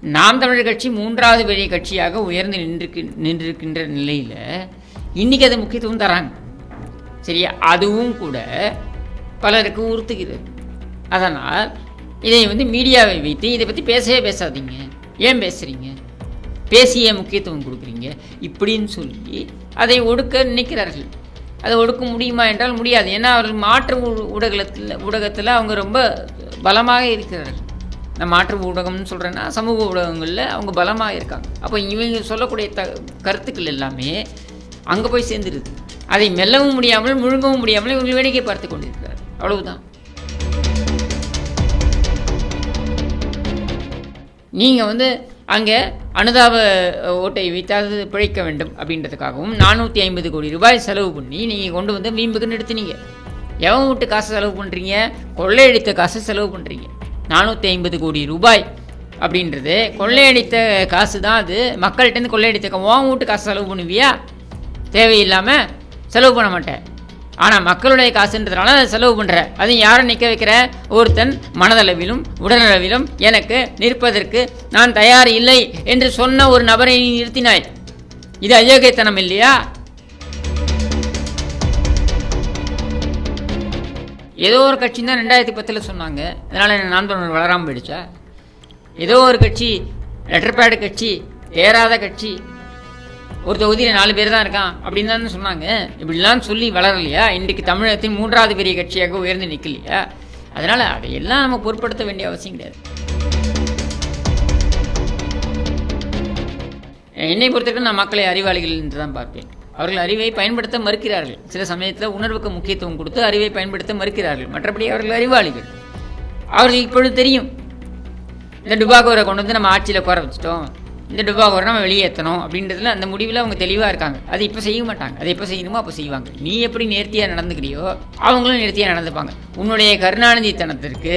நாம் தமிழர் கட்சி மூன்றாவது பெரிய கட்சியாக உயர்ந்து நின்றுக்கு நின்றிருக்கின்ற நிலையில் இன்றைக்கி அது முக்கியத்துவம் தராங்க. சரியா? அதுவும் கூட பலருக்கு உறுத்துகிறது. அதனால் இதை வந்து மீடியாவை வைத்து இதை பற்றி பேசவே பேசாதீங்க. ஏன் பேசுகிறீங்க பேசியே முக்கியத்துவம் கொடுக்குறீங்க? இப்படின்னு சொல்லி அதை ஒடுக்க நினைக்கிறார்கள். அதை ஒடுக்க முடியுமா என்றால் முடியாது. ஏன்னா அவர்கள் மாற்று ஊ- ஊடகத்தில் ஊடகத்தில் அவங்க ரொம்ப பலமாக இருக்கிறார்கள். நான் மாற்று ஊடகம்னு சொல்கிறேன்னா சமூக ஊடகங்களில் அவங்க பலமாக இருக்காங்க. அப்போ இவங்க சொல்லக்கூடிய த கருத்துக்கள் எல்லாமே அங்கே போய் சேர்ந்துருது. அதை மெல்லவும் முடியாமல் முழுங்கவும் முடியாமல் இவங்க வேடிக்கை பார்த்து கொண்டிருக்கிறார். அவ்வளவுதான். நீங்கள் வந்து அங்கே அனுதாப ஓட்டை வைத்தாவது பிழைக்க வேண்டும் அப்படின்றதுக்காகவும் நானூற்றி ஐம்பது கோடி ரூபாய் செலவு பண்ணி நீங்கள் கொண்டு வந்து வீம்புக்கு நிறுத்தினீங்க. எவன் விட்டு காசு செலவு பண்ணுறீங்க கொள்ளையடித்த காசு செலவு பண்ணுறீங்க நானூற்றி ஐம்பது கோடி ரூபாய் அப்படின்றது. கொள்ளையடித்த காசு தான் அது மக்கள்கிட்டேருந்து கொள்ளையடித்த கா- உன் வீட்டு காசு செலவு பண்ணுவியா? தேவையில்லாமல் செலவு பண்ண மாட்டேன். ஆனால் மக்களுடைய காசுன்றதுனால அதை செலவு பண்ணுற அதையும் யாரை நிற்க வைக்கிற? ஒருத்தன் மனதளவிலும் உடலளவிலும் எனக்கு நிற்பதற்கு நான் தயார் இல்லை என்று சொன்ன ஒரு நபரை நிறுத்தினாய். இது அயோக்கியத்தனம் இல்லையா? ஏதோ ஒரு கட்சி தான் ரெண்டாயிரத்தி பத்தில் சொன்னாங்க. அதனால் என் நான் வளராமல் போயிடுச்சா? ஏதோ ஒரு கட்சி லெட்டர் பேடு கட்சி ஏறாத கட்சி ஒரு தொகுதியில் நாலு பேர் தான் இருக்கான் அப்படின்னு தானே சொன்னாங்க. இப்படிலாம் சொல்லி வளரலையா? இன்றைக்கு தமிழகத்தின் மூன்றாவது பெரிய கட்சியாக உயர்ந்து நிற்கலையா அதனால் அதையெல்லாம் நம்ம பொருட்படுத்த வேண்டிய அவசியம் கிடையாது. என்னை பொறுத்தவரைக்கும் நான் மக்களை அறிவாளிகள் என்று தான் பார்ப்பேன். அவர்கள் அறிவை பயன்படுத்த மறுக்கிறார்கள். சில சமயத்தில் உணர்வுக்கு முக்கியத்துவம் கொடுத்து அறிவை பயன்படுத்த மறுக்கிறார்கள். மற்றபடி அவர்கள் அறிவாளிகள். அவர்கள் இப்பொழுது தெரியும். இந்த டுபாகோரை கொண்டு வந்து நம்ம ஆட்சியில் குறை வச்சுட்டோம். இந்த டுபாகோரை நம்ம வெளியேற்றணும் அப்படின்றதுல அந்த முடிவில் அவங்க தெளிவாக இருக்காங்க. அது இப்போ செய்ய மாட்டாங்க. அதை எப்போ செய்யணுமோ அப்போ செய்வாங்க. நீ எப்படி நேர்த்தியாக நடந்துக்கிறியோ அவங்களும் நேர்த்தியாக நடந்துப்பாங்க. உன்னுடைய கருணாநிதித்தனத்திற்கு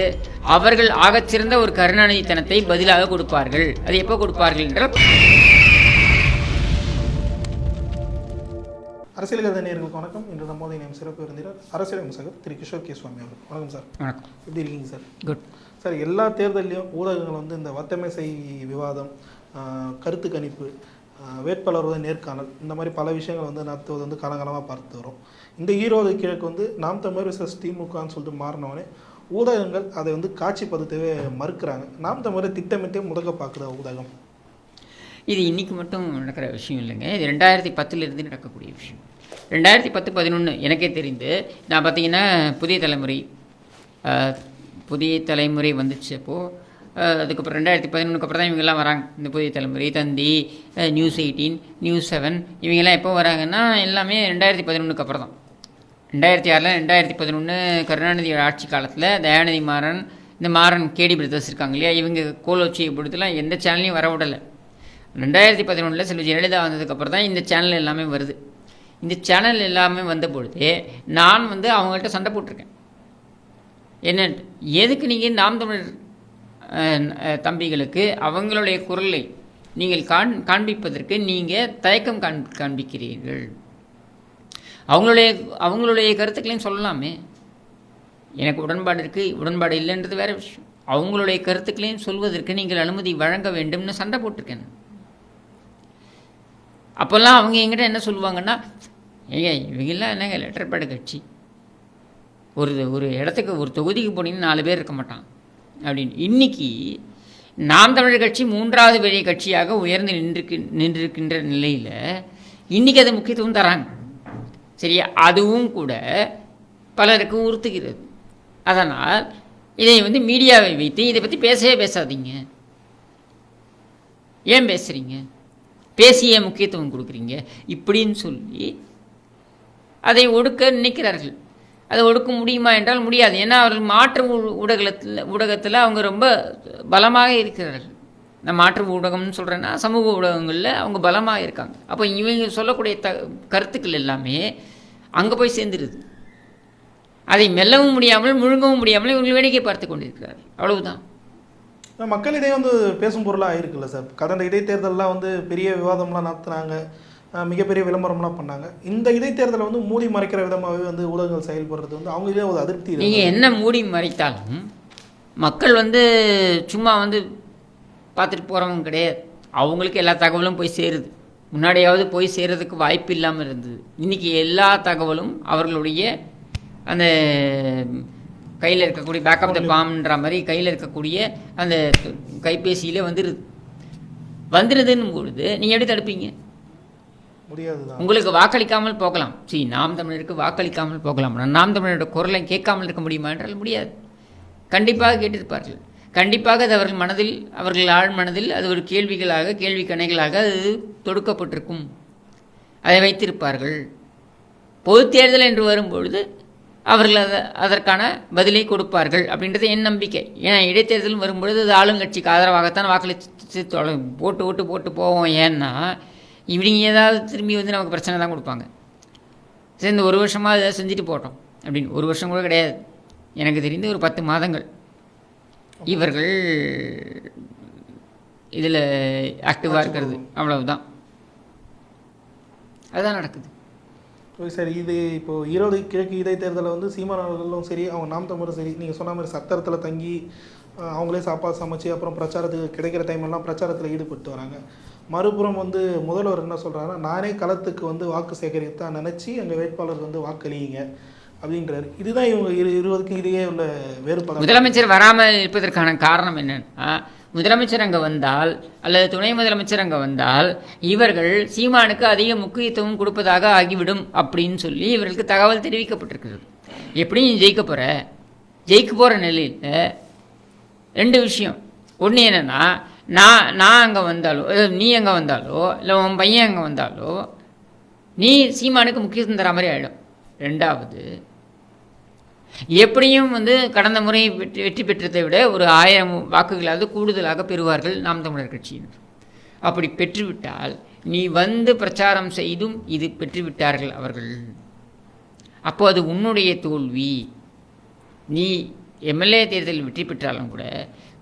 அவர்கள் ஆகச்சிறந்த ஒரு கருணாநிதித்தனத்தை பதிலாக கொடுப்பார்கள். அது எப்போ கொடுப்பார்கள் என்றால் அரசியல் கதை நேயர்களுக்கு வணக்கம். இன்று நம்மோது இணையம் சிறப்பு விருந்தினர் அரசியல் விமர்சகர் திரு கிஷோர் கே சுவாமி அவர்கள். வணக்கம் சார். வணக்கம். எப்படி இருக்கீங்க சார்? குட் சார் எல்லா தேர்தல்லையும் ஊடகங்கள் வந்து இந்த வத்தமேசை விவாதம் கருத்து கணிப்பு ஆஹ், வேட்பாளருடைய நேர்காணல் இந்த மாதிரி பல விஷயங்கள் வந்து நடத்துவது வந்து காலகாலமாக பார்த்து வரோம். இந்த ஈரோடு கிழக்கு வந்து நாம் தமிழர் விசஸ் திமுகன்னு சொல்லிட்டு மாறினவனே ஊடகங்கள் அதை வந்து காட்சிப்படுத்தவே மறுக்கிறாங்க. நாம் தமிழரை திட்டமிட்டே முடக்க பார்க்குற ஊடகம்? இது இன்றைக்கி மட்டும் நடக்கிற விஷயம் இல்லைங்க. இது ரெண்டாயிரத்தி பத்துலேருந்து நடக்கக்கூடிய விஷயம். ரெண்டாயிரத்தி பத்து பதினொன்று எனக்கே தெரிந்து நான் பார்த்தீங்கன்னா புதிய தலைமுறை புதிய தலைமுறை வந்துச்சப்போ அதுக்கப்புறம் ரெண்டாயிரத்தி பதினொன்றுக்கு அப்புறம் தான் இவங்கெல்லாம் வராங்க. இந்த Puthiya Thalaimurai Thanthi news eighteen news seven இவங்கெல்லாம் எப்போ வராங்கன்னா எல்லாமே ரெண்டாயிரத்தி பதினொன்றுக்கு அப்புறம் தான். ரெண்டாயிரத்தி ஆறில் ரெண்டாயிரத்தி பதினொன்று கருணாநிதி ஆட்சி காலத்தில் தயாநிதி மாறன் இந்த மாறன் கேடி பிரதர்ஸ் இருக்காங்க இல்லையா? இவங்க கோலோச்சியை பொறுத்துலாம் எந்த சேனல்லையும் வர விடலை. ரெண்டாயிரத்தி பதினொன்றில் செல்வி ஜெயலலிதா வந்ததுக்கப்புறம் தான் இந்த சேனல் எல்லாமே வருது. இந்த சேனல் எல்லாமே வந்த பொழுது நான் வந்து அவங்கள்ட்ட சண்டை போட்டிருக்கேன். என்ன எதுக்கு நீங்கள் நாம் தமிழர் தம்பிகளுக்கு அவங்களுடைய குரலை நீங்கள் காண் காண்பிப்பதற்கு நீங்கள் தயக்கம் காண் காண்பிக்கிறீர்கள்? அவங்களுடைய அவங்களுடைய கருத்துக்களையும் சொல்லலாமே. எனக்கு உடன்பாடு இருக்குது உடன்பாடு இல்லைன்றது வேறு விஷயம். அவங்களுடைய கருத்துக்களையும் சொல்வதற்கு நீங்கள் அனுமதி வழங்க வேண்டும்னு சண்டை போட்டிருக்கேன். அப்போல்லாம் அவங்க எங்கிட்ட என்ன சொல்லுவாங்கன்னா ஐயா இவங்கெல்லாம் என்னங்க லெட்டர் பேட கட்சி? ஒரு ஒரு இடத்துக்கு ஒரு தொகுதிக்கு போனீங்கன்னா நாலு பேர் இருக்க மாட்டான் அப்படின்னு. இன்னைக்கு நாம் தமிழர் கட்சி மூன்றாவது பெரிய கட்சியாக உயர்ந்து நின்றுக்கு நின்றிருக்கின்ற நிலையில் இன்றைக்கி அது முக்கியத்துவம் தராங்க. சரியா? அதுவும் கூட பலருக்கு உறுத்துகிறது. அதனால் இதை வந்து மீடியாவை வைத்து இதை பற்றி பேசவே பேசாதீங்க. ஏன் பேசுகிறீங்க பேசியே முக்கியத்துவம் கொடுக்குறீங்க. இப்படின்னு சொல்லி அதை ஒடுக்க நினைக்கிறார்கள். அதை ஒடுக்க முடியுமா என்றால் முடியாது. ஏன்னா அவர்கள் மாற்று ஊ- ஊடகத்தில் ஊடகத்தில் அவங்க ரொம்ப பலமாக இருக்கிறார்கள். நான் மாற்று ஊடகம்னு சொல்கிறேன்னா சமூக ஊடகங்களில் அவங்க பலமாக இருக்காங்க. அப்போ இவங்க சொல்லக்கூடிய த கருத்துக்கள் எல்லாமே அங்கே போய் சேர்ந்துருது. அதை மெல்லவும் முடியாமல் முழுங்கவும் முடியாமல் இவங்க வேடிக்கை பார்த்து கொண்டிருக்கிறார்கள். அவ்வளவுதான். மக்களிடையே வந்து பேசும் பொருளாக ஆயிருக்குல்ல சார்? கடந்த இடைத்தேர்தலெலாம் வந்து பெரிய விவாதம்லாம் நடத்துனாங்க. மிகப்பெரிய விளம்பரம்லாம் பண்ணாங்க. இந்த இடைத்தேர்தலை வந்து மூடி மறைக்கிற விதமாகவே வந்து ஊடகங்கள் செயல்படுறது வந்து அவங்களே ஒரு அதிருப்தி நீங்கள் என்ன மூடி மறைத்தாலும் மக்கள் வந்து சும்மா வந்து பார்த்துட்டு போகிறவங்க கிடையாது. அவங்களுக்கு எல்லா தகவலும் போய் சேருது. முன்னாடியாவது போய் சேர்கிறதுக்கு வாய்ப்பு இல்லாமல் இருந்தது. இன்றைக்கி எல்லா தகவலும் அவர்களுடைய அந்த கையில் இருக்கக்கூடிய பேக்கப் த பாம்ன்ற மாதிரி கையில் இருக்கக்கூடிய அந்த கைபேசியில் வந்துடுது வந்துடுதுன்னும் பொழுது நீங்கள் எப்படி தடுப்பீங்க? முடியாதுதான். உங்களுக்கு வாக்களிக்காமல் போகலாம். சரி நாம் தமிழருக்கு வாக்களிக்காமல் போகலாம். நாம் தமிழரோட குரலை கேட்காமல் இருக்க முடியுமா என்றால் முடியாது. கண்டிப்பாக கேட்டிருப்பார்கள். கண்டிப்பாக அது அவர்கள் மனதில் அவர்கள் ஆழ் மனதில் அது ஒரு கேள்விகளாக கேள்வி கணைகளாக அது தொடுக்கப்பட்டிருக்கும். அதை வைத்திருப்பார்கள். பொது தேர்தல் என்று வரும்பொழுது அவர்கள் அதை அதற்கான பதிலை கொடுப்பார்கள் அப்படின்றது என் நம்பிக்கை. ஏன்னா இடைத்தேர்தல் வரும்பொழுது அது ஆளுங்கட்சிக்கு ஆதரவாகத்தான் வாக்களித்து தொலை போட்டு ஓட்டு போட்டு போவோம். ஏன்னா இவங்க ஏதாவது திரும்பி வந்து நமக்கு பிரச்சனை தான் கொடுப்பாங்க. சரி இந்த ஒரு வருஷமாக அதை செஞ்சுட்டு போட்டோம் அப்படின்னு. ஒரு வருஷம் கூட கிடையாது. எனக்கு தெரிந்து ஒரு பத்து மாதங்கள். இவர்கள் இதில் ஆக்டிவாக இருக்கிறது. அவ்வளவுதான். அதுதான் நடக்குது. ஓகே சார் இது இப்போ ஈரோடு கிழக்கு இடைத்தேர்தலில் வந்து சீமான் அவர்களும் சரி அவங்க நாம் தமிழரும் சரி நீங்கள் சொன்ன மாதிரி சத்திரத்தில் தங்கி அவங்களே சாப்பாடு சமைச்சு அப்புறம் பிரச்சாரத்துக்கு கிடைக்கிற டைம் எல்லாம் பிரச்சாரத்தில் ஈடுபட்டு வராங்க. மறுபுறம் வந்து முதல்வர் என்ன சொல்கிறாங்கன்னா நானே களத்துக்கு வந்து வாக்கு சேகரித்தான் நினச்சி எங்கள் வேட்பாளர் வந்து வாக்களியுங்க அப்படின்றாரு. இதுதான் இவங்க இரு இருவருக்கும் இடையே உள்ள வேறுபாடு. முதலமைச்சர் வராமல் இருப்பதற்கான காரணம் என்னன்னா முதலமைச்சர் அங்கே வந்தால் அல்லது துணை முதலமைச்சர் அங்கே வந்தால் இவர்கள் சீமானுக்கு அதிக முக்கியத்துவம் கொடுப்பதாக ஆகிவிடும் அப்படின்னு சொல்லி இவர்களுக்கு தகவல் தெரிவிக்கப்பட்டிருக்கிறது. எப்படி நீ ஜெயிக்க போகிற ஜெயிக்க போகிற நிலையில் ரெண்டு விஷயம். ஒன்று என்னென்னா நான் நான் அங்கே வந்தாலோ நீ அங்கே வந்தாலோ இல்லை உன் பையன் அங்கே வந்தாலோ நீ சீமானுக்கு முக்கியத்துவம் தர மாதிரி ஆகிடும் ரெண்டாவது எப்படியும் வந்து கடந்த முறை வெற்றி வெற்றி பெற்றதை விட ஒரு ஆயிரம் வாக்குகளாவது கூடுதலாக பெறுவார்கள் நாம் தமிழர் கட்சியினர். அப்படி பெற்றுவிட்டால் நீ வந்து பிரச்சாரம் செய்தும் இது பெற்றுவிட்டார்கள் அவர்கள். அப்போ அது உன்னுடைய தோல்வி. நீ எம்எல்ஏ தேர்தலில் வெற்றி பெற்றாலும் கூட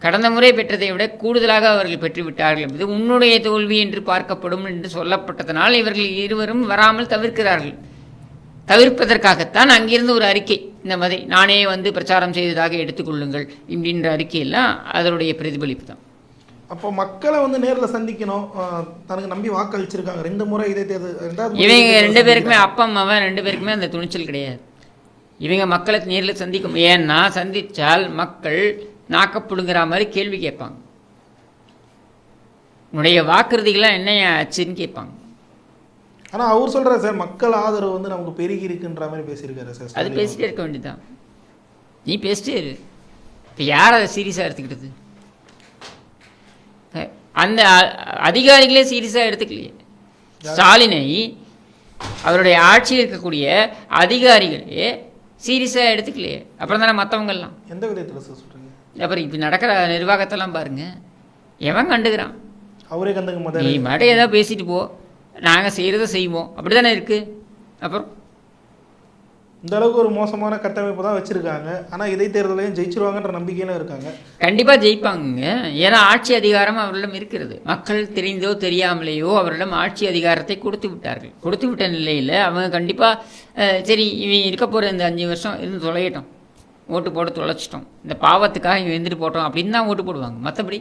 கடந்த முறை பெற்றதை விட கூடுதலாக அவர்கள் பெற்றுவிட்டார்கள் என்பது உன்னுடைய தோல்வி என்று பார்க்கப்படும் என்று சொல்லப்பட்டதனால் இவர்கள் இருவரும் வராமல் தவிர்க்கிறார்கள். தவிர்ப்பதற்காகத்தான் அங்கிருந்து ஒரு அறிக்கை. இந்த மாதிரி நானே வந்து பிரச்சாரம் செய்ததாக எடுத்துக்கொள்ளுங்கள் இப்படின்ற அறிக்கையெல்லாம் அதனுடைய பிரதிபலிப்பு தான். அப்போ மக்களை வந்து நேரில் சந்திக்கணும். தனக்கு நம்பி வாக்களிச்சிருக்காங்க. ரெண்டு முறை ரெண்டாவது முறை இவங்க ரெண்டு பேருக்குமே. அப்பா அம்மாவன் ரெண்டு பேருக்குமே அந்த துணிச்சல் கிடையாது. இவங்க மக்களை நேரில் சந்திக்கும். ஏன்னா சந்திச்சால் மக்கள் நாக்கப்புடுங்கிற மாதிரி கேள்வி கேட்பாங்க. உன்னுடைய வாக்குறுதிகள்லாம் என்ன ஆச்சுன்னு கேட்பாங்க. ஆனா அவர் சொல்றாரு சார் மக்கள் ஆதரவு வந்து நமக்கு பெருகி இருக்குன்ற மாதிரி பேசியிருக்காரு சார் அது பேசிட்டே இருக்க வேண்டியதுதான். நீ பேசிட்டே இரு. இப்போ யார் அதை சீரியஸாக எடுத்துக்கிட்டது? அந்த அதிகாரிகளே சீரியஸாக எடுத்துக்கலையே. ஸ்டாலினை அவருடைய ஆட்சியில் இருக்கக்கூடிய அதிகாரிகளே சீரியஸாக எடுத்துக்கலையே. அப்புறம் தானே மற்றவங்கெல்லாம் எந்த விதத்துல சார் சொல்றீங்க? அப்புறம் இப்போ நடக்கிற நிர்வாகத்தெல்லாம் பாருங்க. எவன் கண்டுக்கிறான்? அவரே கண்டுக்க நீ மாட்டாரு மட்டும் ஏதாவது பேசிட்டு போ. நாங்கள் செய்கிறத செய்வோம். அப்படி தானே இருக்குது அப்புறம்? இந்த அளவுக்கு ஒரு மோசமான கட்டமைப்பு தான் வச்சிருக்காங்க. ஆனா இடைத்தேர்தலையும் ஜெயிச்சிருவாங்கன்ற நம்பிக்கையில இருக்காங்க. கண்டிப்பாக ஜெயிப்பாங்க ஏன்னா ஆட்சி அதிகாரம் அவரிடம் இருக்கிறது. மக்கள் தெரிந்தோ தெரியாமலேயோ அவரிடம் ஆட்சி அதிகாரத்தை கொடுத்து விட்டார்கள். கொடுத்து விட்ட நிலையில் அவங்க கண்டிப்பாக சரி இவன் இருக்க போகிற இந்த அஞ்சு வருஷம் இருந்து தொலையட்டும். ஓட்டு போட தொலைச்சிட்டோம். இந்த பாவத்துக்காக இவன் எழுந்துட்டு போட்டோம் அப்படின்னு தான் ஓட்டு போடுவாங்க. மற்றபடி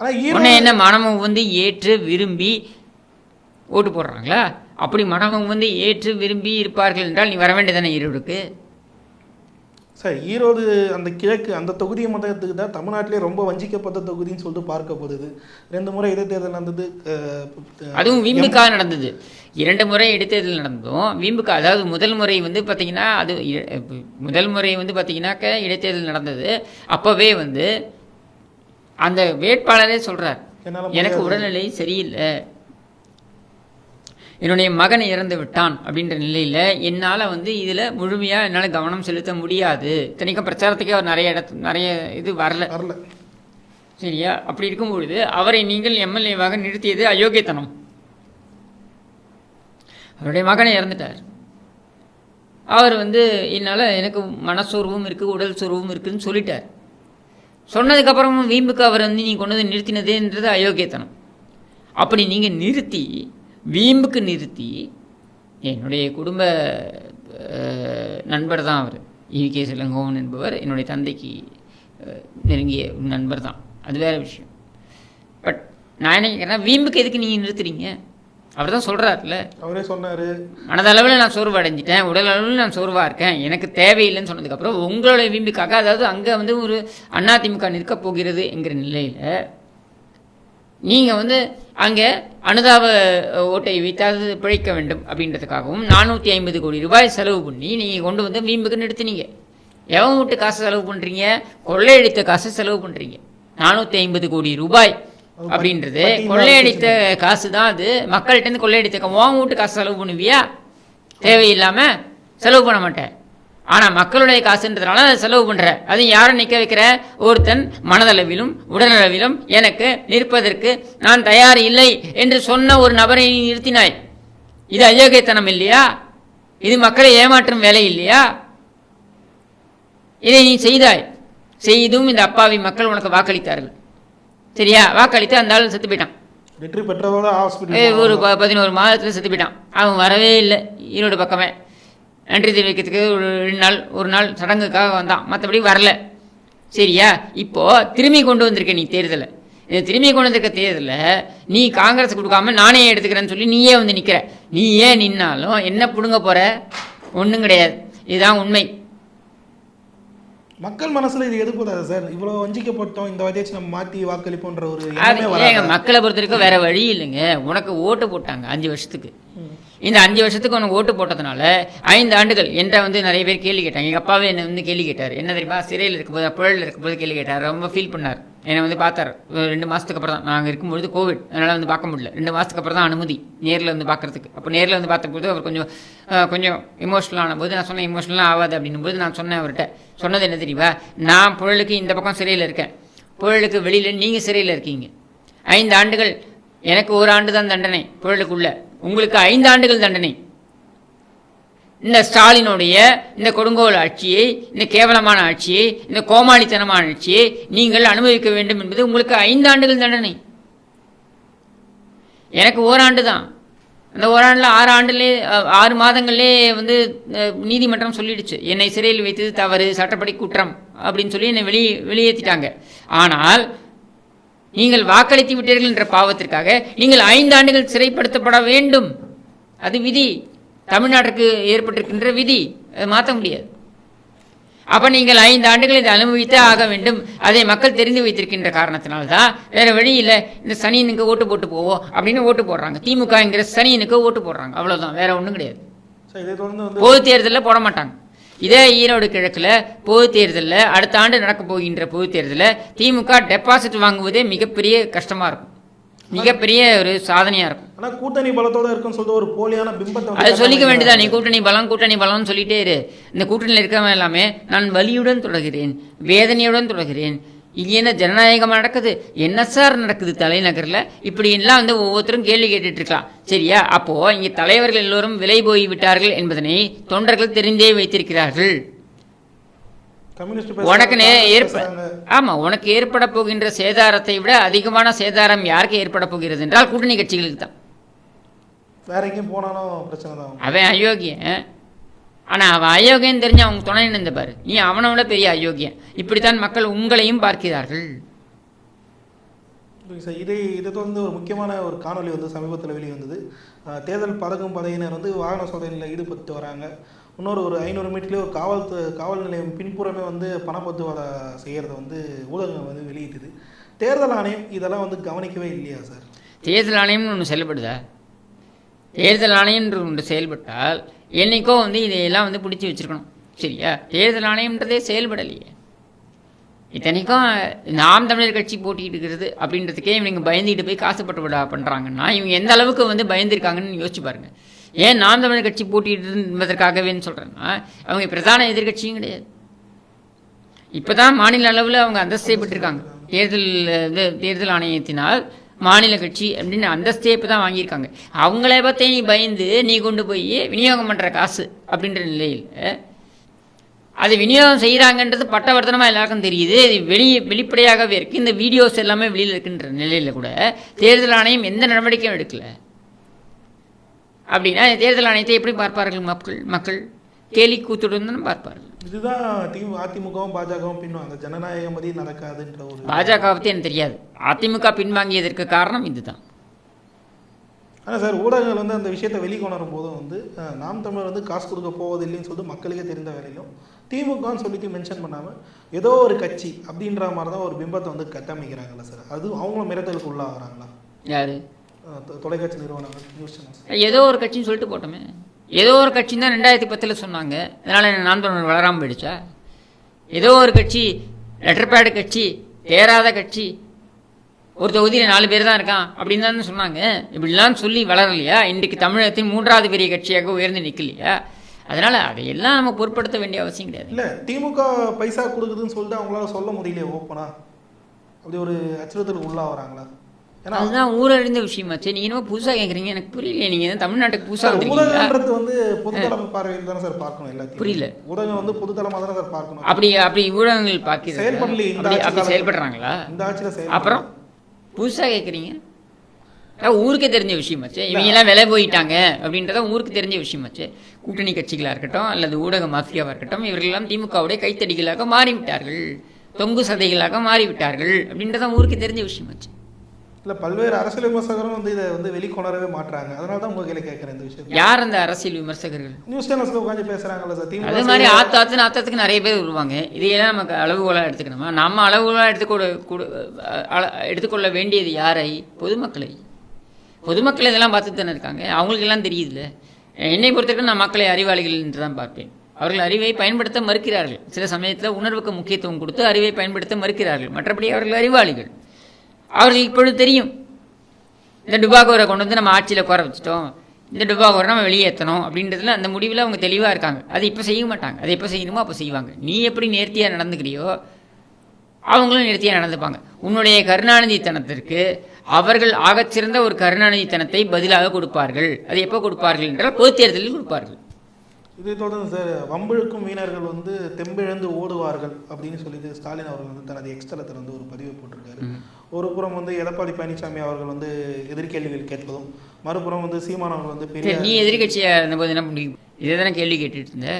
ஆனா உடனே ஈரோடு என்ன மனமும் வந்து ஏற்று விரும்பி ஓட்டு போடுறாங்களா? அப்படி மனமும் வந்து ஏற்று விரும்பி இருப்பார்கள் என்றால் நீ வர வேண்டியதானே ஈரோடுக்கு? சார் ஈரோடு அந்த கிழக்கு அந்த தொகுதியை மட்டும் எடுத்துக்கிட்டா தமிழ்நாட்டிலே ரொம்ப வஞ்சிக்கப்பட்ட தொகுதின்னு சொல்லிட்டு பார்க்கப்படுது ரெண்டு முறை இடைத்தேர்தல் நடந்தது அதுவும் வீம்புக்காக நடந்தது. இரண்டு முறை இடைத்தேர்தல் நடந்ததும் வீம்புக்கா அதாவது முதல் முறை வந்து பார்த்திங்கன்னா அது முதல் முறை வந்து பார்த்திங்கனாக்க இடைத்தேர்தல் நடந்தது. அப்போவே வந்து அந்த வேட்பாளரே சொல்கிறார் எனக்கு. உடல்நிலை சரியில்லை. என்னுடைய மகன் இறந்து விட்டான் அப்படின்ற நிலையில் என்னால் வந்து இதில் முழுமையாக என்னால் கவனம் செலுத்த முடியாது. இத்தனைக்கும் பிரச்சாரத்துக்கே அவர் நிறைய இடத்து நிறைய இது வரல. வரல. சரியா? அப்படி இருக்கும் பொழுது அவரை நீங்கள் எம்எல்ஏவாக நிறுத்தியது அயோக்கியத்தனம். அவருடைய மகனை இறந்துட்டார். அவர் வந்து என்னால் எனக்கு மனசோர்வும் இருக்குது உடல் சோர்வும் இருக்குதுன்னு சொல்லிட்டார். சொன்னதுக்கப்புறமும் வீம்புக்கு அவர் வந்து நீ கொண்டு வந்து நிறுத்தினதுன்றது அயோக்கியத்தனம். அப்படி நீங்கள் நிறுத்தி வீம்புக்கு நிறுத்தி என்னுடைய குடும்ப நண்பர் தான் அவர். EV K. சிலங்கோவன் என்பவர் என்னுடைய தந்தைக்கு நெருங்கிய நண்பர் தான். அது வேறு விஷயம். பட் நான் என்ன கேட்குறேன் வீம்புக்கு எதுக்கு நீங்கள் நிறுத்துறீங்க? அவர் தான் சொல்கிறாருல்ல அவரே சொன்னாரு. மனதளவில் நான் சோர்வு அடைஞ்சிட்டேன் உடல் அளவில் நான் சோர்வாக இருக்கேன் எனக்கு தேவையில்லைன்னு சொன்னதுக்கப்புறம் உங்களுடைய வீம்புக்காக அதாவது அங்கே வந்து ஒரு அதிமுக நிற்கப் போகிறது என்கிற நிலையில் நீங்கள் வந்து அங்கே அனுதாப ஓட்டை வைத்தாவது பிழைக்க வேண்டும் அப்படின்றதுக்காகவும் நானூற்றி ஐம்பது கோடி ரூபாய் செலவு பண்ணி நீங்கள் கொண்டு வந்து வீம்புக்கு நிறுத்துனீங்க. எவன் வீட்டு காசு செலவு பண்ணுறீங்க கொள்ளையடித்த காசு செலவு பண்ணுறீங்க நானூற்றி ஐம்பது கோடி ரூபாய் அப்படின்றது கொள்ளையடித்த காசு தான் அது. மக்கள்கிட்ட கொள்ளையடித்த கா- உன் வீட்டு காசு செலவு பண்ணுவியா? தேவையில்லாமல் செலவு பண்ண மாட்டேன். ஆனால் மக்களுடைய காசுன்றதுனால அதை செலவு பண்ணுற அது யாரை நிற்க வைக்கிற? ஒருத்தன் மனதளவிலும் உடலளவிலும் எனக்கு நிற்பதற்கு நான் தயார் இல்லை என்று சொன்ன ஒரு நபரை நிறுத்தினாய். இது அயோக்கியத்தனம் இல்லையா? இது மக்களை ஏமாற்றும் வேலை இல்லையா? இதை நீ செய்தாய். செய்தும் இந்த அப்பாவி மக்கள் உனக்கு வாக்களித்தார்கள். சரியா? வாக்களித்து அந்த ஆள் செத்து போயிட்டான். வெற்றி ஹாஸ்பிட்டல் ஒரு பதினோரு மாதத்தில் செத்து போயிட்டான். அவன் வரவே இல்லை. ஈரோடு பக்கமே. நன்றி தெரிவிக்கிறதுக்கு ஒரு ரெண்டு நாள் ஒரு நாள் சடங்குக்காக வந்தான். மற்றபடி வரல. சரியா? இப்போது திரும்பி கொண்டு வந்திருக்க நீ தேர்தலை. இந்த திரும்பி கொண்டு வந்திருக்க தேர்தலில் நீ காங்கிரஸ் கொடுக்காம நானே எடுத்துக்கிறேன்னு சொல்லி நீயே வந்து நிற்கிற நீ ஏன் நின்னாலும் என்ன பிடுங்க போகிற ஒன்றும் கிடையாது. இதுதான் உண்மை. மக்கள் மனசுல இது எதிர்ப்புதாது சார்? இவ்வளவு வஞ்சிக்கப்பட்டோம் இந்த வாட்டியாச்சும் நம்ம மாத்தி வாக்களிப்போன்ற ஒரு மக்களை பொறுத்த வரைக்கும் வேற வழி இல்லைங்க. உனக்கு ஓட்டு போட்டாங்க அஞ்சு வருஷத்துக்கு. இந்த அஞ்சு வருஷத்துக்கு உனக்கு ஓட்டு போட்டதுனால ஐந்து ஆண்டுகள் என்கிட்ட வந்து நிறைய பேர் கேள்வி கேட்டாங்க. எங்கள் அப்பாவே என்னை வந்து கேள்வி கேட்டார். என்ன தெரியுமா? சிறையில் இருக்கும்போது புழலில் இருக்கும்போது கேள்வி கேட்டார். ரொம்ப ஃபீல் பண்ணார். என்னை வந்து பார்த்தார். ஒரு ரெண்டு மாதத்துக்கு அப்புறம் தான் நாங்கள் இருக்கும்பொழுது கோவிட் அதனால் வந்து பார்க்க முடியல. ரெண்டு மாதத்துக்கு அப்புறம் தான் அனுமதி. நேரில் வந்து பார்க்கறதுக்கு. அப்போ நேரில் வந்து பார்த்தபோது அவர் கொஞ்சம் கொஞ்சம் இமோஷனல் ஆனபோது நான் சொன்னேன் இமோஷனலாக ஆகாது அப்படின்னும் போது நான் சொன்னேன் அவர்கிட்ட. சொன்னது என்ன தெரியுமா? நான் புழலுக்கு இந்த பக்கம் சிறையில் இருக்கேன். புழலுக்கு வெளியில் நீங்கள் சிறையில் இருக்கீங்க. ஐந்து ஆண்டுகள். எனக்கு ஒரு ஆண்டு தான் தண்டனை புழலுக்குள்ள உங்களுக்கு ஐந்து ஆண்டுகள் தண்டனை. இந்த ஸ்டாலினுடைய இந்த கொடுங்கோல் ஆட்சியை இந்த கேவலமான ஆட்சியை இந்த கோமாளித்தனமான ஆட்சியை நீங்கள் அனுபவிக்க வேண்டும் என்பது உங்களுக்கு ஐந்து ஆண்டுகள் தண்டனை. எனக்கு ஓராண்டு தான். அந்த ஓராண்டில் ஆறு ஆண்டுலே ஆறு மாதங்கள்லேயே வந்து நீதிமன்றம் சொல்லிடுச்சு. என்னை சிறையில் வைத்தது தவறு சட்டப்படி குற்றம் அப்படின்னு சொல்லி என்னை வெளியே வெளியேற்றிட்டாங்க ஆனால் நீங்கள் வாக்களித்து விட்டீர்கள் என்ற பாவத்திற்காக நீங்கள் ஐந்து ஆண்டுகள் சிறைப்படுத்தப்பட வேண்டும். அது விதி. தமிழ்நாட்டுக்கு ஏற்பட்டிருக்கின்ற விதி அதை மாற்ற முடியாது. அப்ப நீங்கள் ஐந்து ஆண்டுகள் இதை அனுபவித்தே ஆக வேண்டும். அதை மக்கள் தெரிந்து வைத்திருக்கின்ற காரணத்தினால்தான் வேற வழி இல்லை. இந்த சனியனுக்கு ஓட்டு போட்டு போவோம் அப்படின்னு ஓட்டு போடுறாங்க. திமுகங்கிற சனியனுக்கு ஓட்டு போடுறாங்க. அவ்வளவுதான். வேற ஒன்றும் கிடையாது. பொது தேர்தலில் போட மாட்டாங்க. இதே ஈரோடு கிழக்கில் பொது தேர்தலில் அடுத்த ஆண்டு நடக்க போகின்ற பொது தேர்தலில் திமுக டெபாசிட் வாங்குவதே மிகப்பெரிய கஷ்டமாக இருக்கும். மிகப்பெரிய ஒரு சாதனையாக இருக்கும். ஆனா கூட்டணி பலத்தோட இருக்குன்னு சொல்லிட்டு ஒரு போலியான பிம்பத்தை அது சொல்லிக்க வேண்டியதா நீ. கூட்டணி பலம் கூட்டணி பலம்னு சொல்லிட்டே இரு. இந்த கூட்டணியில் இருக்கவன் எல்லாமே நான் வலியுடன் தொடர்கிறேன் வேதனையுடன் தொடர்கிறேன். இது என்ன ஜனநாயகமாக நடக்குது? என்ன சார் நடக்குது தலைநகரில்? இப்படி எல்லாம் வந்து ஒவ்வொருத்தரும் கேள்வி கேட்டுட்டு இருக்கலாம். சரியா? அப்போ இங்கே தலைவர்கள் எல்லோரும் விலை போய் விட்டார்கள் என்பதனை தொண்டர்கள் தெரிந்தே வைத்திருக்கிறார்கள். உனக்கு நே பேசுறாங்க, ஏற்ப பேசுறாங்க. ஆமா உனக்கு ஏற்பட போகின்ற சேதாரத்தை விட அதிகமான சேதாரம் யாருக்கு ஏற்பட போகிறது என்றால் கூட்டணி கட்சிகளுக்கு தான். வேற எங்கேயும் போனாலும் பிரச்சனை தான். அவன் அயோக்கியன். ஆனால் அவன் அயோக்கியன்னு தெரிஞ்சு அவங்க துணை நின்று பாரு. நீ அவனை விட பெரிய அயோக்கியன். இப்படித்தான் மக்கள் உங்களையும் பார்க்கிறார்கள். சார் இதை இதை தொடர்ந்து ஒரு முக்கியமான ஒரு காணொளி வந்து சமீபத்தில் வெளிவந்தது. தேர்தல் பதக்கும் படையினர் வந்து வாகன சோதனையில் ஈடுபட்டு வராங்க. இன்னொரு ஒரு ஐநூறு மீட்டர்லேயே ஒரு காவல் காவல் நிலையம் பின்புறமே வந்து பணப்பத்துவாடை செய்கிறத வந்து ஊடகங்கள் வந்து வெளியிட்டுது. தேர்தல் ஆணையம் இதெல்லாம் வந்து கவனிக்கவே இல்லையா சார்? தேர்தல் ஆணையம்னு ஒன்று செயல்படுதா? தேர்தல் ஆணையம்ன்ற ஒன்று செயல்பட்டால் என்னைக்கோ வந்து இதையெல்லாம் வந்து பிடிச்சி வச்சிருக்கணும். சரியா? தேர்தல் ஆணையம்ன்றதே செயல்படலையே. இத்தனைக்கும் நாம் தமிழர் கட்சி போட்டிட்டு இருக்கிறது அப்படின்றதுக்கே இவங்க பயந்துக்கிட்டு போய் காசுப்பட்டு விடா பண்ணுறாங்கன்னா இவங்க எந்த அளவுக்கு வந்து பயந்துருக்காங்கன்னு யோசிச்சு பாருங்கள் ஏன் நாம் தமிழர் கட்சி போட்டிட்டு என்பதற்காகவேன்னு சொல்கிறேன்னா அவங்க பிரதான எதிர்க்கட்சியும் கிடையாது. இப்போ தான் மாநில அளவில் அவங்க அந்தஸ்தே பெற்றிருக்காங்க. தேர்தல் இது தேர்தல் ஆணையத்தினால் மாநில கட்சி அப்படின்னு அந்தஸ்தே இப்போ தான் வாங்கியிருக்காங்க. அவங்கள பற்றி நீ பயந்து நீ கொண்டு போய் விநியோகம் பண்ணுற காசு அப்படின்ற நிலையில் அது விநியோகம் செய்கிறாங்கன்றது பட்டவர்த்தனமாக எல்லாருக்கும் தெரியுது. இது வெளி வெளிப்படையாகவே இருக்குது இந்த வீடியோஸ் எல்லாமே வெளியில் இருக்குன்ற நிலையில் கூட தேர்தல் ஆணையம் எந்த நடவடிக்கையும் எடுக்கல. அப்படின்னா தேர்தல் ஆணையத்தை எப்படி பார்ப்பார்கள் மக்கள் மக்கள்? கேலி கூத்துடன் பார்ப்பார்கள். இதுதான் அதிமுகவும் பாஜகவும் அந்த ஜனநாயகம் நடக்காதுன்ற ஒரு பாஜக பற்றி எனக்கு தெரியாது. அதிமுக பின்வாங்கியதற்கு காரணம் இதுதான். ஆனால் சார் ஊடகங்கள் வந்து அந்த விஷயத்தை வெளிக்கொணரும் போதும் வந்து நாம் தமிழர் வந்து காசு கொடுக்க போவதில்லைன்னு சொல்லிட்டு மக்களுக்கே தெரிந்த வேலையிலும் திமுகன்னு சொல்லிட்டு மென்ஷன் பண்ணாமல் ஏதோ ஒரு கட்சி அப்படின்ற மாதிரி தான் ஒரு பிம்பத்தை வந்து கட்டமைக்கிறாங்கல்ல சார். அது அவங்களும் மிரட்டலுக்கு உள்ளாகிறாங்களா? யாரு? தொலைக்காட்சி நிறுவனங்கள் நியூஸ் சேனல்ஸ் ஏதோ ஒரு கட்சின்னு சொல்லிட்டு போட்டோமே. ஏதோ ஒரு கட்சின்னு தான் ரெண்டாயிரத்தி பத்தில் சொன்னாங்க. அதனால் நாம் தமிழர் வளராமல் போயிடுச்சா? ஏதோ ஒரு கட்சி லெட்டர் பேடு கட்சி தேராத கட்சி ஒரு தொகுதியில் நாலு பேர் தான் இருக்கான் அப்படின்னு தானே சொன்னாங்க. இப்படிலாம் சொல்லி வளரலையா? இன்றைக்கு தமிழகத்தின் மூன்றாவது பெரிய கட்சியாக உயர்ந்து நிற்கலையா அதனால் அதையெல்லாம் நம்ம பொருட்படுத்த வேண்டிய அவசியம் கிடையாது. இல்லை திமுக பைசா கொடுக்குதுன்னு சொல்லிட்டு அவங்களால சொல்ல முடியலையே ஓப்பனா? அப்படி ஒரு அச்சுறுத்தலுக்கு உள்ளாகிறாங்களா ஏன்னா அதுதான் ஊரறிந்த விஷயமாச்சு. நீங்கள் என்ன புதுசாக கேட்குறீங்க எனக்கு புரியல நீங்கள் தான் தமிழ்நாட்டுக்கு புதுசாக ஊடகன்றது வந்து பொதுத்தளம் பார்வையில் தானே சார் பார்க்கணும் எல்லாத்தையும். புரியல. ஊடகம் வந்து பொதுத்தளமாக தானே சார் பார்க்கணும். அப்படி அப்படி ஊடகங்கள் பார்க்கிறது. செயல்படலையே இந்த அப்படி. செயல்படுறாங்களா? இந்த ஆட்சியில் செயல் அப்புறம்? புதுசாக கேட்குறீங்க ஊருக்கே தெரிஞ்ச விஷயமாச்சு இவங்கெல்லாம் விலை போயிட்டாங்க அப்படின்றத ஊருக்கு தெரிஞ்ச விஷயமாச்சு கூட்டணி கட்சிகளாக இருக்கட்டும் அல்லது ஊடக மாஃபியாவாக இருக்கட்டும் இவர்களெல்லாம் திமுகவுடைய கைத்தடிகளாக மாறிவிட்டார்கள். தொங்கு சதைகளாக மாறிவிட்டார்கள் அப்படின்றத ஊருக்கு தெரிஞ்ச விஷயமாச்சு இல்லை பல்வேறு அரசியல் விமர்சகரும் வந்து இதை வந்து வெளிக்கொணரவே மாட்றாங்க. அதனால தான் உங்க கையில கேட்குறேன் இந்த விஷயத்தை. யார் அந்த அரசியல் விமர்சகர்கள்? நியூஸ் சேனல்ஸ்ல உட்காந்து பேசுறாங்கல்ல சார். அதே திமுக மாதிரி ஆத்து ஆத்துன்னு ஆத்தத்துக்கு நிறைய பேர் வருவாங்க. இதையெல்லாம் நமக்கு அளவுகோலாக எடுத்துக்கணுமா? நம்ம அளவுகோலாக எடுத்துக்கொள்ள எடுத்துக்கொள்ள வேண்டியது யாரை? பொதுமக்களை. பொதுமக்கள் இதெல்லாம் பார்த்துட்டு தானே இருக்காங்க. அவங்களுக்கு எல்லாம் தெரியுதுல்ல. என்னை பொறுத்தவரைக்கும் நான் மக்களை அறிவாளிகள் என்று தான் பார்ப்பேன். அவர்கள் அறிவை பயன்படுத்த மறுக்கிறார்கள். சில சமயத்தில் உணர்வுக்கு முக்கியத்துவம் கொடுத்து அறிவை பயன்படுத்த மறுக்கிறார்கள். மற்றபடி அவர்கள் அறிவாளிகள். அவர்களுக்கு இப்பொழுது தெரியும். இந்த டுபாகோரை கொண்டு வந்து நம்ம ஆட்சியில் குறை வச்சுட்டோம். இந்த டுபாகோரை நம்ம வெளியேற்றணும் அப்படின்றதுல அந்த முடிவில் அவங்க தெளிவாக இருக்காங்க. அதை இப்போ செய்ய மாட்டாங்க. அதை எப்போ செய்யணுமோ அப்போ செய்வாங்க. நீ எப்படி நேர்த்தியாக நடந்துக்கிறியோ அவங்களும் நேர்த்தியாக நடந்துப்பாங்க. உன்னுடைய கருணாநிதித்தனத்திற்கு அவர்கள் ஆகச்சிறந்த ஒரு கருணாநிதித்தனத்தை பதிலாக கொடுப்பார்கள். அதை எப்போ கொடுப்பார்கள் என்றால் பொது தேர்தலில் கொடுப்பார்கள். இதை தொடர்ந்து சார் வம்பிழுக்கும் வீணர்கள் வந்து தெம்பிழந்து ஓடுவார்கள் அப்படின்னு சொல்லிட்டு ஸ்டாலின் அவர்கள் வந்து தனது எக்ஸ்தலத்தில் வந்து ஒரு பதிவு போட்டிருக்காரு. ஒரு புறம் வந்து எடப்பாடி பழனிசாமி அவர்கள் வந்து எதிர்கேள்விகள் கேட்பதும் மறுபுறம் வந்து சீமான் அவர்கள் வந்து பெரிய நீ எதிர்கட்சியாக இருந்தபோது என்ன பண்ணி இதை தானே கேள்வி கேட்டுட்டு இருந்த?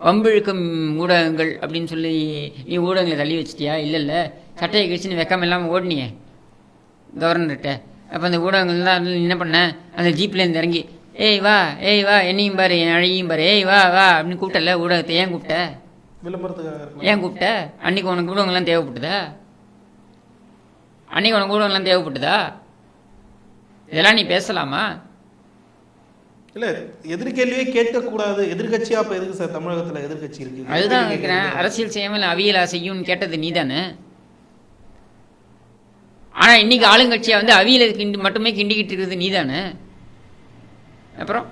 வம்பிழுக்கும் ஊடகங்கள் அப்படின்னு சொல்லி நீ ஊடகங்களை தள்ளி வச்சிட்டியா? இல்லை இல்லை சட்டையை கழிச்சுன்னு வெக்கம் இல்லாமல் ஓடினியே. கவர்னர்கிட்ட அப்போ அந்த ஊடகங்கள்லாம் நீ என்ன பண்ண? அந்த ஜீப்லேருந்து இறங்கி ஏய் வா ஏய் வா என்னையும் பாரு என் அழகியும் பாரு. ஏய் வா வா அப்படின்னு கூப்பிட்டல ஊடகத்தை. ஏன் கூப்பிட்ட? விளம்பரத்துக்காக ஏன் கூப்பிட்ட? அன்னைக்கு உனக்கு ஊடகங்கள்லாம் தேவைப்பட்டுதா அன்னைக்கு உனக்கு ஊடகங்கள்லாம் தேவைப்பட்டுதா இதெல்லாம் நீ பேசலாமா? இல்ல எதிர்கேள்வியே கேட்கக்கூடாது. எதிர்கட்சியா அப்ப எதுக்கு சார் தமிழகத்துல எதிர்கட்சி இருக்கு? அதுதான் கேட்குறேன். அரசியல் செய்யாமல் அவியலா செய்யும்னு கேட்டது நீ தானே ஆனால் இன்னைக்கு ஆளுங்கட்சியை வந்து அவியலை கிண்டி மட்டுமே கிண்டிக்கிட்டு இருக்கிறது நீ தானே அப்புறம்?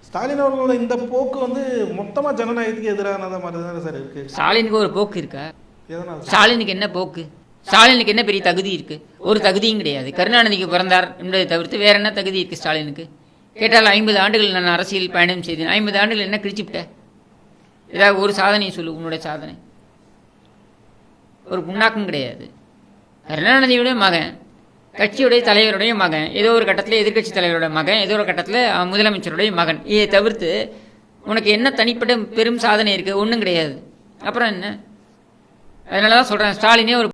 ஸ்டாலின் அவர்களோட இந்த போக்கு வந்து மொத்தமா ஜனநாயகத்துக்கு எதிரானத மாதிரி தானே சார் இருக்கு? ஸ்டாலினுக்கு ஒரு போக்கு இருக்கா? ஸ்டாலினுக்கு என்ன போக்கு? ஸ்டாலினுக்கு என்ன பெரிய தகுதி இருக்கு? ஒரு தகுதியும் கிடையாது. கருணாநிதிக்கு பிறந்தார் என்பதை தவிர்த்து வேற என்ன தகுதி இருக்கு ஸ்டாலினுக்கு? கேட்டால் ஐம்பது ஆண்டுகள் நான் அரசியல் பயணம் செய்தேன். ஐம்பது ஆண்டுகள் என்ன கிழிச்சுவிட்ட ஏதாவது ஒரு சாதனையை சொல்லு உன்னுடைய சாதனை. ஒரு புண்ணாக்கும் கிடையாது. கருணாநிதியுடைய மகன் கட்சியுடைய தலைவருடைய மகன் ஏதோ ஒரு கட்டத்தில் எதிர்க்கட்சி தலைவருடைய மகன் ஏதோ ஒரு கட்டத்தில் முதலமைச்சருடைய மகன். இதை தவிர்த்து உனக்கு என்ன தனிப்பட்ட பெரும் சாதனை இருக்குது ஒன்றும் கிடையாது. அப்புறம் என்ன? அதனால தான் சொல்கிறேன் ஸ்டாலினே ஒரு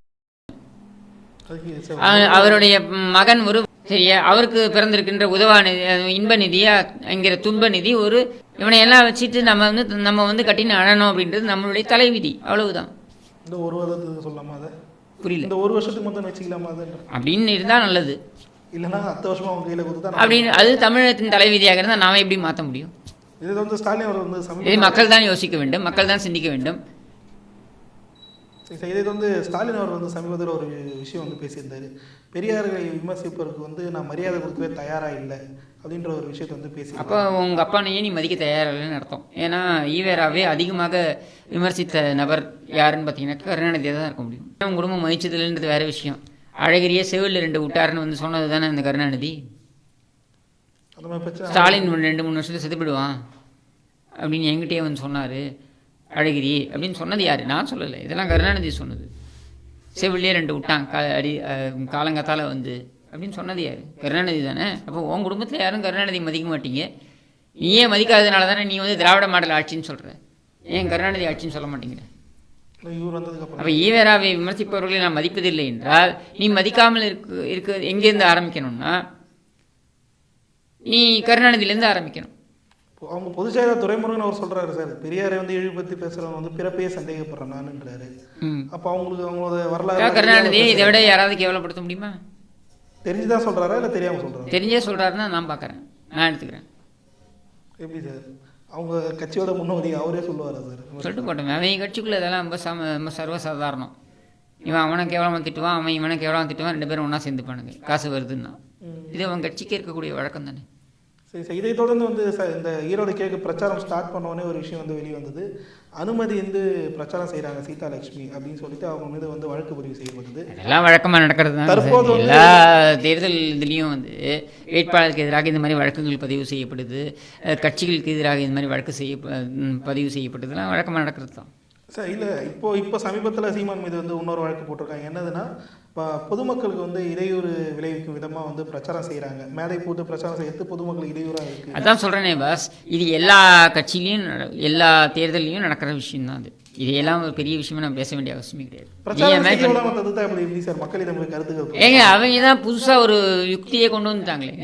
அவருடைய மகன் ஒரு சரியா அவருக்கு பிறந்திருக்கின்ற உதவா நிதி இன்ப நிதியா என்கிற துன்ப நிதி ஒரு இவனை எல்லாம் வச்சுட்டு நம்ம வந்து நம்ம வந்து கட்டின அழணும் அப்படின்றது நம்மளுடைய தலைவிதி. அவ்வளவுதான். இந்த ஒரு வருடத்துக்கு சொல்லாமா அதை? புரியல. இந்த ஒரு வருஷத்துக்கு மட்டும் வச்சுக்கலாமா அப்படின்னு இருந்தால் நல்லது. இல்லைன்னா அடுத்த வருஷமா அவங்க கையில கொடுத்தா அப்படின்னு அது தமிழகத்தின் தலைவிதியாக இருந்தால் நாம எப்படி மாற்ற முடியும்? இது வந்து ஸ்டாலின் அவர் வந்து இதை மக்கள் தான் யோசிக்க வேண்டும் மக்கள் தான் சிந்திக்க வேண்டும். இதை வந்து ஸ்டாலின் அவர் வந்து சமீபத்தில் ஒரு விஷயம் வந்து பேசியிருந்தாரு. பெரியார்களை விமர்சிப்பதற்கு வந்து நான் மரியாதை கொடுக்கவே தயாரா இல்லை. அப்படின்ற ஒரு விஷயத்தை வந்து பேசி அப்போ உங்கள் அப்பானையே நீ மதிக்க தயாரில்லைன்னு அர்த்தம். ஏன்னா ஈவேராவே அதிகமாக விமர்சித்த நபர் யாருன்னு பார்த்தீங்கன்னா கருணாநிதியாக தான் இருக்க முடியும். உன் குடும்பம் மதிச்சதில்லைன்றது வேற விஷயம். அழகிரியே செவிலில் ரெண்டு விட்டாருன்னு வந்து சொன்னது தானே இந்த கருணாநிதி? அந்த பிரச்சனை. ஸ்டாலின் ரெண்டு மூணு வருஷத்துல செத்துப்பிடுவான் அப்படின்னு என்கிட்டயே வந்து சொன்னார். அழகிரி அப்படின்னு சொன்னது யார்? நான் சொல்லலை. இதெல்லாம் கருணாநிதி சொன்னது. செவிலியே ரெண்டு விட்டான். கா அடி காலங்காத்தால வந்து. அப்படின்னு சொன்னது யார்? கருணாநிதி தானே? அப்போ உன் குடும்பத்தில் யாரும் கருணாநிதி மதிக்க மாட்டீங்க. நீயே மதிக்காததுனால தானே நீ வந்து திராவிட மாடல் ஆட்சின்னு சொல்கிற ஏன் கருணாநிதி ஆட்சின்னு சொல்ல வந்ததுக்கப்புறம் அப்போ ஈவேராவை விமர்சிப்பவர்களை நான் மதிப்பதில்லை என்றால் நீ மதிக்காமல் இருக்கு இருக்க எங்கேருந்து ஆரம்பிக்கணும்னா நீ கருணாநிதியிலேருந்து ஆரம்பிக்கணும். அவங்க பொதுச் செயலர் துரைமுருகன் அவர் சொல்றாரு சார் பெரியாரை வந்து இழிவுபடுத்தி பேசுறவங்க வந்து பிறப்பையே சந்தேகப்படுறேன் நானுன்றாரு அப்போ அவங்களுக்கு அவங்களோட வரலாறு கருணாநிதியை இதை விட யாராவது கேவலப்படுத்த முடியுமா? தெரிஞ்சுதான் சொல்றாரா இல்லை தெரியாம சொல்றாரா? தெரிஞ்சே சொல்கிறாருன்னா நான் பார்க்குறேன் நான் எடுத்துக்கிறேன். எப்படி சார்? அவங்க கட்சியோட முன்னோடி அவரே சொல்லுவாரா சார்? சொல்லிட்டு போட்டோம். அவன் கட்சிக்குள்ளே இதெல்லாம் ரொம்ப சம ரொம்ப சர்வசாதாரணம். இவன் அவனை கேவலமாக திட்டுவான் அவன் இவனை கேவலமாக திட்டுவான் ரெண்டு பேரும் ஒன்றா சேர்ந்துப்பானுங்க. காசு வருதுன்னா. இது அவன் கட்சிக்கு இருக்கக்கூடிய வழக்கம் தானே சரி சார். இதை தொடர்ந்து வந்து சார் இந்த ஈரோடு கேக்கு பிரச்சாரம் ஸ்டார்ட் பண்ண உடனே ஒரு விஷயம் வந்து வெளியே வந்தது அனுமதி வந்து பிரச்சாரம் செய்கிறாங்க சீதா லட்சுமி அப்படின்னு சொல்லிட்டு அவங்க மீது வந்து வழக்கு பதிவு செய்யப்பட்டது. அதெல்லாம் வழக்கமாக நடக்கிறது தான். தற்போது எல்லா தேர்தல் இதுலேயும் வந்து வேட்பாளருக்கு எதிராக இந்த மாதிரி வழக்குகள் பதிவு செய்யப்படுது. கட்சிகளுக்கு எதிராக இந்த மாதிரி வழக்கு செய்ய பதிவு செய்யப்படுதுலாம் வழக்கமாக நடக்கிறது தான். சார் இல்லை இப்போ இப்போ சமீபத்தில் சீமான் மீது வந்து இன்னொரு வழக்கு போட்டிருக்காங்க. என்னதுன்னா இப்போ பொதுமக்களுக்கு வந்து இடையூறு விளைவிக்கும் விதமாக வந்து பிரச்சாரம் செய்கிறாங்க மேடை போட்டு பிரச்சாரம் செய்யறது பொதுமக்களுக்கு இடையூறாக இருக்குது அதான் சொல்கிறேனே பாஸ். இது எல்லா கட்சியிலையும் எல்லா தேர்தல்லையும் நடக்கிற விஷயம்தான் அது. இதையெல்லாம் ஒரு பெரிய விஷயமா நான் பேச வேண்டிய அவசியமே கிடையாது. ஏங்க அவங்க தான் புதுசாக ஒரு யுக்தியை கொண்டு வந்துட்டாங்களே.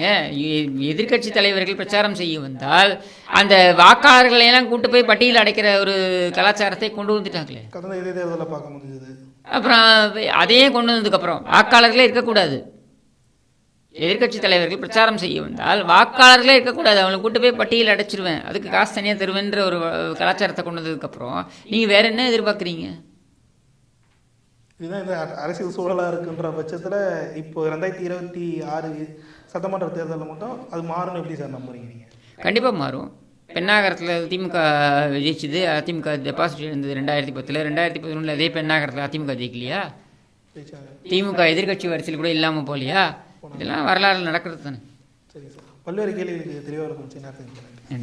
எதிர்க்கட்சி தலைவர்கள் பிரச்சாரம் செய்ய வந்தால் அந்த வாக்காளர்களை எல்லாம் கூட்டு போய் பட்டியல் அடைக்கிற ஒரு கலாச்சாரத்தை கொண்டு வந்துட்டாங்களே. அப்புறம் அதையே கொண்டு வந்ததுக்கப்புறம் வாக்காளர்களே இருக்கக்கூடாது. எதிர்க்கட்சி தலைவர்கள் பிரச்சாரம் செய்ய வந்தால் வாக்காளர்களே இருக்கக்கூடாது. அவங்களை கூட்டு போய் பட்டியல் அடைச்சிருவேன். அதுக்கு காசு தனியாக தருவேன்ற ஒரு கலாச்சாரத்தை கொண்டு வந்ததுக்கப்புறம் நீங்கள் வேற என்ன எதிர்பார்க்குறீங்க? இதுதான் இந்த அரசியல் சூழலாக இருக்குன்ற பட்சத்தில் இப்போ ரெண்டாயிரத்தி இருபத்தி ஆறு சட்டமன்ற தேர்தலில் மட்டும் அது மாறும்னு எப்படி சார் நம்புறீங்க நீங்கள் கண்டிப்பாக மாறும். பெண்ணாகரத்தில் திமுக ஜெயிச்சுது அதிமுக டெபாசிட் இருந்தது ரெண்டாயிரத்தி பத்தில். ரெண்டாயிரத்தி பதினொன்றில் அதே பெண்ணாகரத்தில் அதிமுக ஜெயிக்கலையா? திமுக எதிர்க்கட்சி வரிசையில் கூட இல்லாமல் போகலையா? இதெல்லாம் வரலாறு நடக்கிறது தானே? சரி சார். பல்வேறு கேள்விகளுக்கு தெளிவாக இருக்கும் நேரத்துக்கு